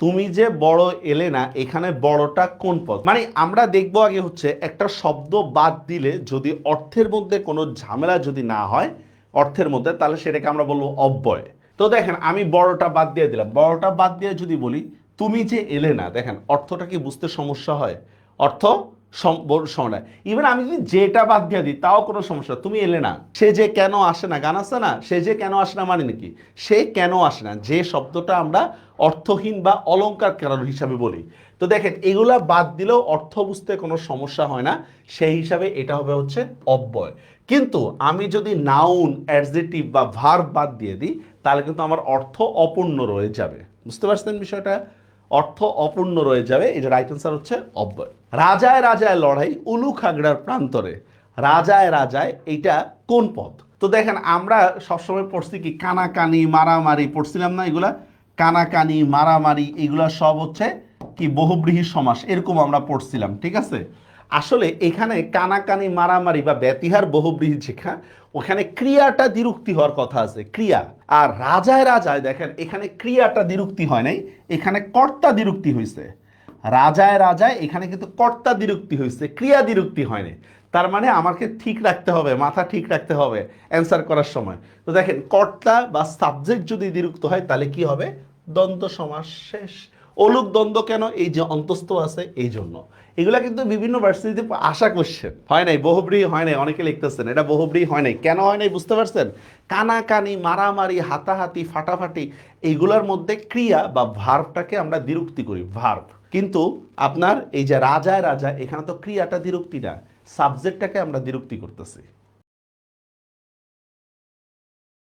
তুমি যে বড় এলে না, এখানে বড়টা কোন পদ মানে আমরা দেখব আগে হচ্ছে একটা শব্দ বাদ দিলে যদি অর্থের মধ্যে কোনো ঝামেলা যদি না হয়, অর্থের মধ্যে, তাহলে সেটাকে আমরা বলব অব্যয়। তো দেখেন, আমি বড়টা বাদ দিয়ে দিলাম। বড়টা বাদ দিয়ে যদি বলি, তুমি যে এলে না, দেখেন, অর্থটা কি বুঝতে সমস্যা হয়? অর্থ সময় ইভেন আমি যদি যেটা বাদ দিয়ে দিই, তাও কোনো সমস্যা। তুমি এলে না। সে যে কেন আসে না, গান আছে না? সে যে কেন আসে না মানে নাকি সে কেন আসে না? যে শব্দটা আমরা অর্থহীন বা অলংকার কারণ হিসাবে বলি। তো দেখেন, এগুলা বাদ দিলেও অর্থ বুঝতে কোনো সমস্যা হয় না। সেই হিসাবে এটা হবে হচ্ছে অব্যয়। কিন্তু আমি যদি নাউন অ্যাডজেটিভ বা ভার্ব বাদ দিয়ে দিই, তাহলে কিন্তু আমার অর্থ অপূর্ণ রয়ে যাবে। বুঝতে পারছেন বিষয়টা? অর্থ অপূর্ণ রয়ে যাবে। এটা রাইট অ্যান্সার হচ্ছে অব্যয়। রাজায় রাজায় লড়াই, উলু খাগড়ার প্রান্তরে। রাজায় রাজায় এটা কোন পদ তো দেখেন, আমরা সবসময় পড়ছি কি কানাকানি, মারামারি, পড়ছিলাম না এগুলা? কানাকানি, মারামারি, এগুলা সব হচ্ছে কি বহুব্রীহি সমাস, এরকম আমরা পড়ছিলাম, ঠিক আছে? আসলে এখানে কানাকানি, মারামারি বা ব্যতিহার বহুব্রীহি শিক্ষা ওখানে ক্রিয়াটা দ্বিরুক্তি হওয়ার কথা আছে, ক্রিয়া। আর রাজায় রাজায় দেখেন, এখানে ক্রিয়াটা দ্বিরুক্তি হয় নাই, এখানে কর্তা দ্বিরুক্তি হয়েছে রাজায় রাজায় এখানে কিন্তু কর্তা দ্বিরুক্তি হয়েছে ক্রিয়া দ্বিরুক্তি হয়নি তার মানে আমাকে ঠিক রাখতে হবে, মাথা ঠিক রাখতে হবে অ্যান্সার করার সময়। তো দেখেন, কর্তা বা সাবজেক্ট যদি দ্বিরুক্ত হয়, তাহলে কি হবে? দ্বন্দ্ব সমাস শেষ। অলুক দ্বন্দ্ব কেন? এই যে অন্তস্থ আছে, এই জন্য। এগুলা কিন্তু বিভিন্ন ভার্সিটিতে আশা করছেন। হয় নাই? বহুব্রী হয় নাই? অনেকে লিখতেছেন, এটা বহুব্রী হয় নাই। কেন হয় নাই? বুঝতে পারছেন? কানাকানি, মারামারি, হাতাহাতি, ফাটাফাটি, এইগুলার মধ্যে ক্রিয়া বা ভার্বটাকে আমরা দ্বিরুক্তি করি ভার্ব কিন্তু আপনার এই যে রাজায় রাজা, এখানে তো ক্রিয়াটা দ্বিরুক্তি না, সাবজেক্টটাকে আমরা দ্বিরুক্তি করতেছি।